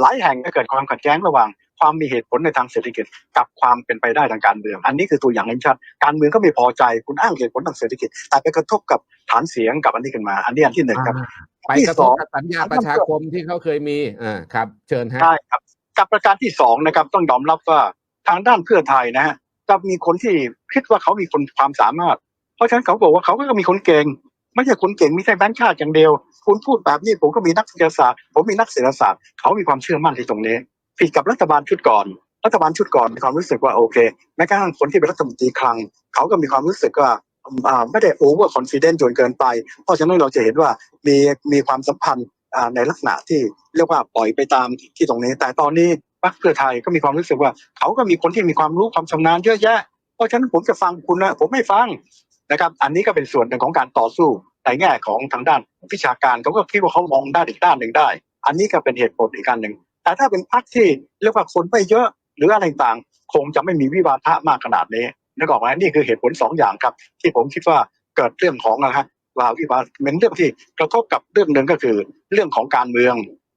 หลายแห่งก็เกิดความขัดแย้งระหว่าง ความมีเหตุผลในทางเศรษฐกิจ กับความเป็นไปได้ทางการเมือง อันนี้คือตัวอย่างเห็นชัดการเมืองก็ไม่พอใจคุณอ้างเหตุผลทางเศรษฐกิจ แต่ไปกระทบกับฐานเสียงกับอันนี้ขึ้นมา อันนี้อันที่หนึ่งครับไปกระทบกับสัญญาประชาคมที่เขาเคยมีอ่าครับ เชิญฮะใช่ครับกับประการที่สองนะครับต้องยอมรับว่าทางด้านเพื่อไทยนะฮะจะมีคนที่คิดว่าเขามีคนความสามารถ เพราะฉะนั้นเขาบอกว่าเขาก็มีคนเก่ง ไม่ใช่คนเก่งไม่ใช่แบงค์ชาติอย่างเดียว คุณพูดแบบนี้ผมก็มีนักวิทยาศาสตร์ ผมมีนักเศรษฐศาสตร์ เขามีความเชื่อมั่นที่ตรงนี้ผิดกับรัฐบาลชุดก่อน รัฐบาลชุดก่อนมีความรู้สึกว่าโอเคแม้กระทั่งคนที่เป็นรัฐมนตรีคลัง เขาก็มีความรู้สึกว่าไม่ได้โอเวอร์คอนฟิเดนจนเกินไป เพราะฉะนั้นเราจะเห็นว่ามีมีความสัมพันธ์ในลักษณะที่เรียกว่าปล่อยไปตามที่ตรงนี้ แต่ตอนนี้พรรคเพื่อไทยก็มีความรู้สึกว่า เขาก็มีคนที่มีความรู้ความชำนาญเยอะแยะ เพราะฉะนั้นผมจะฟังคุณนะผมไม่ฟังนะครับ อันนี้ก็เป็นส่วนหนึ่งของการต่อสู้ ในแง่ของทางด้านวิชาการเขาก็คิดว่าเขามองด้านอีกด้านหนึ่งได้ อันนี้ก็เป็นเหตุผลอีกการหนึ่ง แต่ถ้าเป็นพรรคที่เรียกว่าคนไม่เยอะหรืออะไรต่างคงจะไม่มีวิวาทะมากขนาดนี้นึกออกไหมนี่คือเหตุผลสองอย่างครับ ที่ผมคิดว่าเกิดเรื่องของนะฮะว่าวิวาเป็นเรื่องที่กระทบกับเรื่องหนึ่งก็คือเรื่องของการเมือง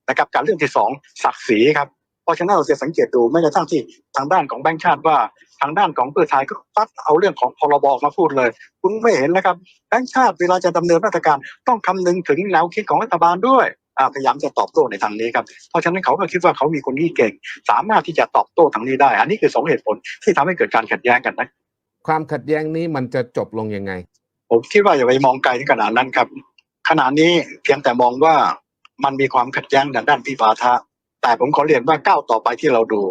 นะครับการเรื่องที่สองศักดิ์ศรีครับเพราะฉะนั้นเราจะสังเกตดูไม่กระทั่งที่ทางด้านของแบงค์ชาติว่า ทางด้านของเพื่อไทยก็ปัดเอาเรื่องของพรบมาพูดเลย คุณไม่เห็นนะครับแบงค์ชาติเวลาจะดำเนินมาตรการต้องคำนึงถึงแนวคิดของรัฐบาลด้วยอ่าพยายามจะตอบโต้ในทางนี้ครับ เพราะฉะนั้นเขาก็คิดว่าเขามีคนที่เก่ง สามารถที่จะตอบโต้ทางนี้ได้ อันนี้คือสองเหตุผลที่ทำให้เกิดการขัดแย้งกันนะ ความขัดแย้งนี้มันจะจบลงยังไง ผมคิดว่าอย่าไปมองไกลถึงขนาดนั้นครับ ขณะนี้เพียงแต่มองว่ามันมีความขัดแย้งทางด้านวิวาทะแต่ผมขอเรียนว่าก้าวต่อไปที่เราดู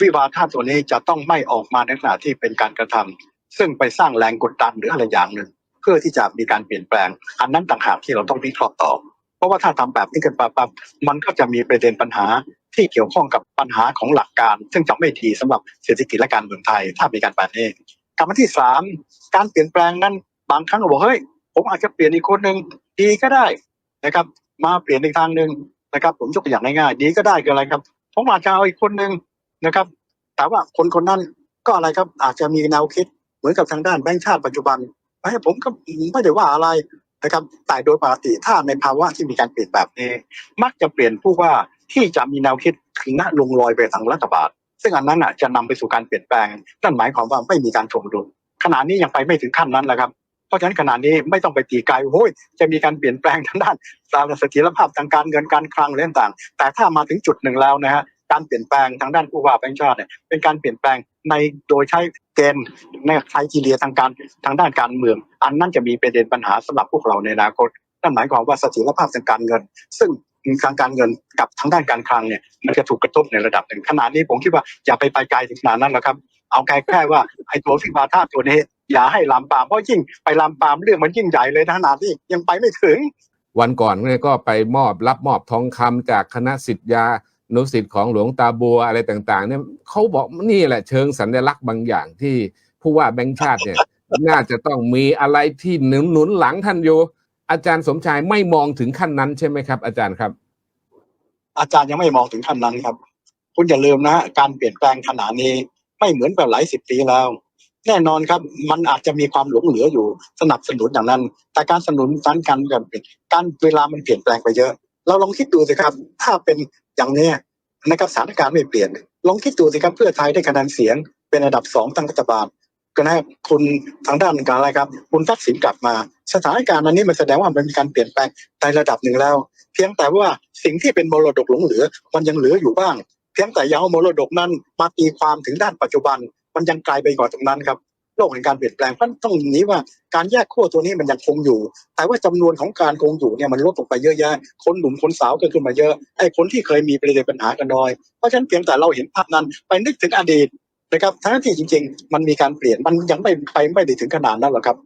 วิวาทะตัวนี้จะต้องไม่ออกมาในขณะที่เป็นการกระทำซึ่งไปสร้างแรงกดดันหรืออะไรอย่างหนึ่ง เพื่อที่จะมีการเปลี่ยนแปลง อันนั้นต่างหากที่เราต้องวิเคราะห์ต่อ เพราะว่าถ้าทำแบบนี้กันปั๊บมันก็จะมีประเด็นปัญหาที่เกี่ยวข้องกับปัญหาของหลักการ ซึ่งจะไม่ดีสำหรับเศรษฐกิจและการเมืองไทย ถ้ามีการแบบนี้กรรมที่สามการเปลี่ยนแปลงนั้นบางครั้งก็บอกเฮ้ยผมอาจจะเปลี่ยนอีกคนหนึ่งดีก็ได้นะครับ มาเปลี่ยนอีกทางหนึ่งนะครับ ผมยกตัวอย่างง่ายๆดีก็ได้คืออะไรครับผมอาจจะเอาอีกคนหนึ่ง นะครับ แต่ว่าคนคนนั้นก็อะไรครับอาจจะมีแนวคิดเหมือนกับทางด้านแบงค์ชาติปัจจุบันไอ้ผมก็ไม่ได้ว่าอะไรนะครับแต่โดยปกติถ้าในภาวะที่มีการเปลี่ยนแบบนี้ มักจะเปลี่ยนผู้ว่าที่จะมีแนวคิดถึงหน้าลงรอยไปทางรัฐบาลซึ่งอันนั้นอะจะนำไปสู่การเปลี่ยนแปลงนั่นหมายความว่าไม่มีการถ่วงดุลขณะนี้ยังไปไม่ถึงขั้นนั้นแหละครับเพราะฉะนั้นขณะนี้ไม่ต้องไปตีไกลโอ้ยจะมีการเปลี่ยนแปลงทางด้านตามเสถียรภาพทางการเงินการคลังอะไรต่าง แต่ถ้ามาถึงจุดหนึ่งแล้วนะฮะ การเปลี่ยนแปลงทางด้านผู้ว่าแบงค์ชาติเนี่ยเป็นการเปลี่ยนแปลงในโดยใช้เกณฑ์ในไครทีเรียทางการทางด้านการเมือง อันนั้นจะมีประเด็นปัญหาสำหรับพวกเราในอนาคตนั่นหมายความว่าเสถียรภาพทางการเงิน ซึ่งทางการเงินกับทางด้านการคลังเนี่ยมันจะถูกกระทบในระดับหนึ่งขณะนี้ผมคิดว่าอย่าไปไปไกลถึงขนาดนั้นหรอกครับ เอาแค่แค่ว่าไอ้ตัวฟิบาธาตัวนี้อย่าให้ลามปามเพราะยิ่งไปลามปามเรื่องมันยิ่งใหญ่เลยนะขนาดที่ยังไปไม่ถึง วันก่อนเนี่ยก็ไปมอบรับมอบทองคำจากคณะสิทธยา นุสิทธิ์ของหลวงตาบัวอะไรต่าง ๆ เนี่ยเขาบอกนี่แหละเชิงสัญลักษณ์บางอย่างที่ผู้ว่าแบงค์ชาติเนี่ย น่าจะต้องมีอะไรที่หนุนหนุนหลังท่านอยู่อาจารย์สมชายไม่มองถึงขั้นนั้นใช่ไหมครับ อาจารย์ครับ อาจารย์ยังไม่มองถึงขั้นนั้นครับ คุณอย่าลืมนะการเปลี่ยนแปลงขนาดนี้ไม่เหมือนแบบหลายสิบปีแล้ว แน่นอนครับ มันอาจจะมีความหลงเหลืออยู่สนับสนุนอย่างนั้น แต่การสนับสนุนนั้นการแบบการเวลามันเปลี่ยนแปลงไปเยอะ เราลองคิดดูสิครับ ถ้าเป็นอย่างนี้นะครับสถานการณ์ไม่เปลี่ยน ลองคิดดูสิครับเพื่อไทยได้คะแนนเสียง เป็นอันดับสองตั้งรัฐบาลก็นะคุณทางด้านการอะไรครับ คุณทักษิณกลับมา สถานการณ์อันนี้มันแสดงว่ามันมีการเปลี่ยนแปลงในระดับหนึ่งแล้ว เพียงแต่ว่าสิ่งที่เป็นมรดกหลงเหลือ มันยังเหลืออยู่บ้าง เพียงแต่อยาวมรดกนั้นมาตีความถึงด้านปัจจุบัน มันยังไกลไปกว่าตรงนั้นครับ โลกแห่งการเปลี่ยนแปลงท่านต้องอย่างนี้ว่าการแยกขั้วตัวนี้มันยังคงอยู่ แต่ว่าจำนวนของการคงอยู่เนี่ยมันลดลงไปเยอะแยะ คนหนุ่มคนสาวก็ขึ้นมาเยอะไอ้คนที่เคยมีประเด็นปัญหากันน้อย เพราะฉะนั้นเพียงแต่เราเห็นภาพนั้นไปนึกถึงอดีตนะครับทั้งที่จริง ๆ มันมีการเปลี่ยนมันยังไม่ไปไม่ได้ถึงขนาดนั้นหรอกครับ